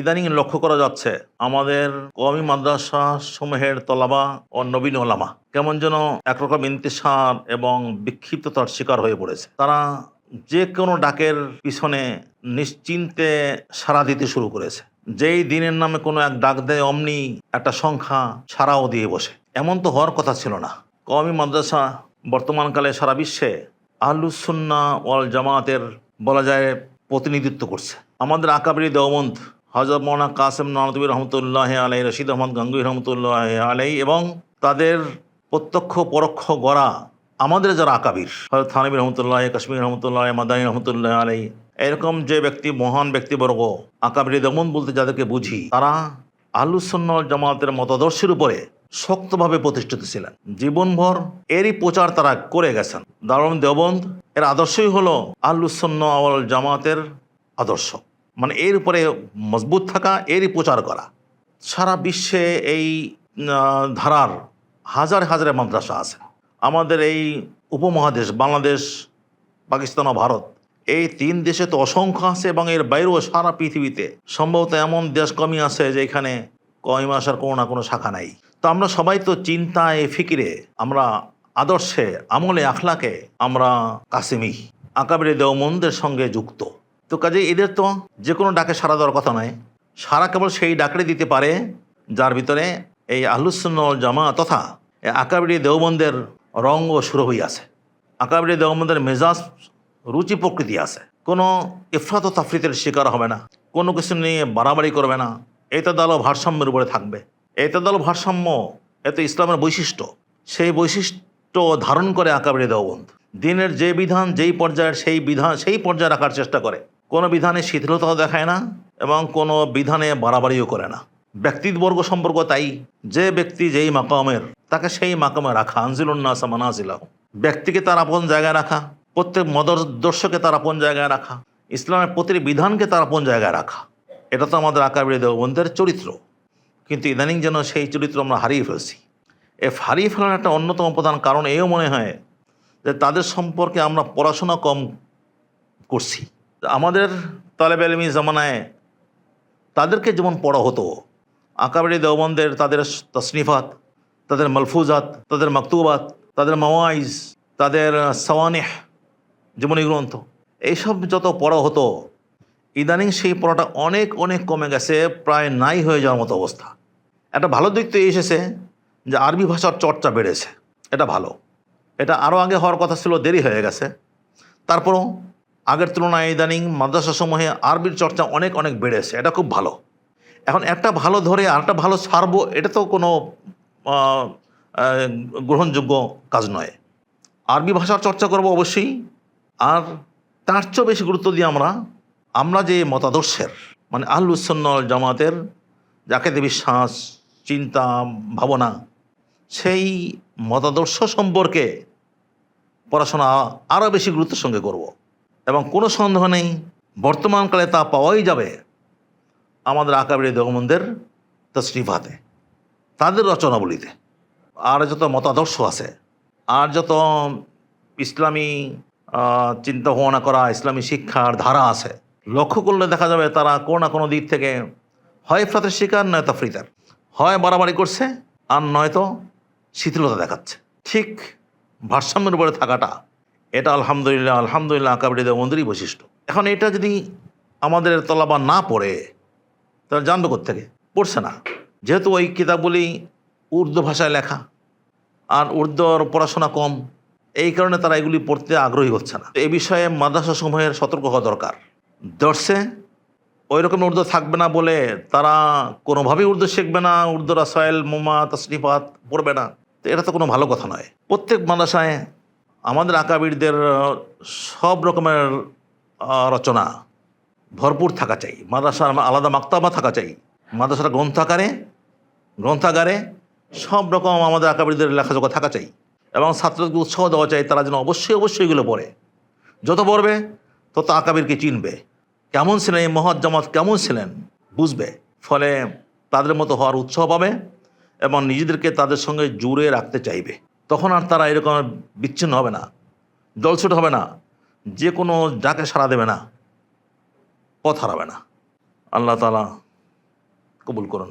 ইদানিং লক্ষ্য করা যাচ্ছে, আমাদের কমি মাদ্রাসা সমূহের তলাবা ও নবীন ওলামা কেমন যেন একরকম ইন্তেসার এবং বিক্ষিপ্ততার শিকার হয়ে পড়েছে। তারা যে কোনো ডাকের পিছনে নিশ্চিন্তে সাড়া দিতে শুরু করেছে। যেই দিনের নামে কোনো এক ডাক দেয়, অমনি একটা সংখ্যা সারাও দিয়ে বসে। এমন তো হওয়ার কথা ছিল না। কওমি মাদ্রাসা বর্তমানকালে সারা বিশ্বে আহলুসুন্না ওয়াল জামাতের বলা যায় প্রতিনিধিত্ব করছে। আমাদের আকাবরি দেওবন্দ হজরত মৌলানা কাসেম নদী রহমতুল্লাহ আলাই রশিদ আহমদ গঙ্গুই রহমতুল্লাহ আলাই এবং তাদের প্রত্যক্ষ পরোক্ষ গড়া আমাদের যারা আকাবির হজরত থানবী রহমতুল্লাহ কাশ্মীর রহমতুল্লাহ মাদানী রহমতুল্লাহ আলাই এরকম যে ব্যক্তি মহান ব্যক্তিবর্গ আকাবিরি দেওবন্দ বলতে যাদেরকে বুঝি, তারা আহলুসুন্নল জামাতের মতাদর্শের উপরে শক্তভাবে প্রতিষ্ঠিত ছিলেন। জীবনভর এরই প্রচার তারা করে গেছেন। দারুণ দেওবন্দ এর আদর্শই হলো আহলুসন্ন আওয়াল জামাতের আদর্শ। মানে এর উপরে মজবুত থাকা, এরই প্রচার করা। সারা বিশ্বে এই ধারার হাজার হাজার মাদ্রাসা আছে। আমাদের এই উপমহাদেশ, বাংলাদেশ, পাকিস্তান ও ভারত, এই তিন দেশে তো অসংখ্য আছে এবং এর বাইরেও সারা পৃথিবীতে সম্ভবত এমন দেশ কমই আছে যে এখানে কয় মাসের কোনো না কোনো শাখা নাই। তো আমরা সবাই তো চিন্তায়, ফিকিরে, আমরা আদর্শে, আমলে, আখলাকে আমরা কাসেমি, আকাবিরে দেওমন্দের সঙ্গে যুক্ত। তো কাজে এদের তো যে কোনো ডাকে সারা দেওয়ার কথা নয়। সারা কেবল সেই ডাকড়ে দিতে পারে যার ভিতরে এই আহলুসুন্নল জামা তথা আকাবিরি দেওবন্দের রং ও সুরভি আছে। আকাবিরি দেওবন্দের মেজাজ, রুচি, প্রকৃতি আছে। কোনো ইফরাত ও তাফরিতের শিকার হবে না। কোনো কিছু নিয়ে বাড়াবাড়ি করবে না। এতদাল ও ভারসাম্যের উপরে থাকবে। এতদাল ও ভারসাম্য, এত ইসলামের বৈশিষ্ট্য। সেই বৈশিষ্ট্য ধারণ করে আকাবিরি দেওবন্দ। দিনের যে বিধান, যেই পর্যায়ের সেই বিধান, সেই পর্যায়ে রাখার চেষ্টা করে। কোনো বিধানে শিথিলতাও দেখায় না এবং কোনো বিধানে বাড়াবাড়িও করে না। ব্যক্তিবর্গ সম্পর্ক তাই, যে ব্যক্তি যেই মাকামের, তাকে সেই মাকামে রাখা আনজিলুন্নাসা মানাজিলাহ। ব্যক্তিকে তার আপন জায়গায় রাখা, প্রত্যেক মদর্শকে তার আপন জায়গায় রাখা, ইসলামের প্রতিটি বিধানকে তার আপন জায়গায় রাখা। এটা তো আমাদের আকাবির দেওবন্দের চরিত্র। কিন্তু ইদানিং যেন সেই চরিত্র আমরা হারিয়ে ফেলছি। এ হারিয়ে ফেলার একটা অন্যতম প্রধান কারণ এও মনে হয় যে তাদের সম্পর্কে আমরা পড়াশোনা কম করছি। আমাদের তালেব আলমী জামানায় তাদেরকে যেমন পড়া হতো, আকাবরি দেওবন্দের তাদের তসনিফাত, তাদের মলফুজাত, তাদের মকতুবাত, তাদের মাওয়াইজ, তাদের সওয়ানেহ জীবনী গ্রন্থ এইসব যত পড়া হতো, ইদানিং সেই পড়াটা অনেক অনেক কমে গেছে, প্রায় নাই হয়ে যাওয়ার মতো অবস্থা। একটা ভালো দিক তো এসেছে যে আরবি ভাষার চর্চা বেড়েছে, এটা ভালো। এটা আরও আগে হওয়ার কথা ছিল, দেরি হয়ে গেছে। তারপরও আগের তুলনায় ইদানিং মাদ্রাসাসমূহে আরবির চর্চা অনেক অনেক বেড়েছে। এটা খুব ভালো। এখন একটা ভালো ধরে আরেকটা ভালো ছাড়বো, এটা তো কোনো গ্রহণযোগ্য কাজ নয়। আরবি ভাষার চর্চা করব অবশ্যই। আর তার চেয়েও বেশি গুরুত্ব দিয়ে আমরা আমরা যে মতাদর্শের মানে আহলুসন্নল জামাতের, যাকে বিশ্বাস চিন্তা, ভাবনা, সেই মতাদর্শ সম্পর্কে পড়াশোনা আরও বেশি গুরুত্বের সঙ্গে করব। এবং কোনো সন্দেহ নেই, বর্তমানকালে তা পাওয়াই যাবে আমাদের আকাবির দেহমন্দের তশরিফাতে তাদের রচনাবলিতে। আর যত মতাদর্শ আছে, আর যত ইসলামী চিন্তা ভাবনা করা, ইসলামী শিক্ষার ধারা আছে, লক্ষ্য করলে দেখা যাবে তারা কোনো না কোনো দিক থেকে হয় ফ্রাতের শিকার নয় তফরিতার হয় বাড়াবাড়ি করছে, আর নয়তো শিথিলতা দেখাচ্ছে। ঠিক ভারসাম্যের উপরে থাকাটা এটা আলহামদুলিল্লাহ আলহামদুলিল্লাহ আকাবির দেবন্দিরই বৈশিষ্ট্য। এখন এটা যদি আমাদের তলাবা না পড়ে, তাহলে জানবে থেকে পড়ছে না। যেহেতু ওই কিতাবগুলি উর্দু ভাষায় লেখা, আর উর্দুর পড়াশোনা কম, এই কারণে তারা এগুলি পড়তে আগ্রহী হচ্ছে না। এ বিষয়ে মাদ্রাসা সমূহের সতর্ক হওয়া দরকার। দর্শে ওই রকম উর্দু থাকবে না বলে তারা কোনোভাবেই উর্দু শিখবে না, উর্দু রাসায়েল, মোমা তসনিফাত পড়বে না। তো এটা তো কোনো ভালো কথা নয়। প্রত্যেক মাদ্রাসায় আমাদের আকাবিরদের আহ, সব রকমের রচনা ভরপুর থাকা চাই। মাদ্রাসার আলাদা মাক্তাবা থাকা চাই। মাদ্রাসার গ্রন্থাকারে গ্রন্থাগারে সব রকম আমাদের আকাবিরদের লেখাজোখা থাকা চাই এবং ছাত্রদেরকে উৎসাহ দেওয়া চাই তারা যেন অবশ্যই অবশ্যই এগুলো পড়ে। যত পড়বে তত আকাবিরকে চিনবে। কেমন ছিলেন এই মহৎ কেমন ছিলেন বুঝবে। ফলে তাদের মতো হওয়ার উৎসাহ পাবে এবং নিজেদেরকে তাদের সঙ্গে জুড়ে রাখতে চাইবে। তখন আর তারা এরকম বিচ্ছিন্ন হবে না জলছুট হবে না, যে কোনো ডাকে সাড়া দেবে না, পথ হারাবে না। আল্লাহ তালা কবুল করুন।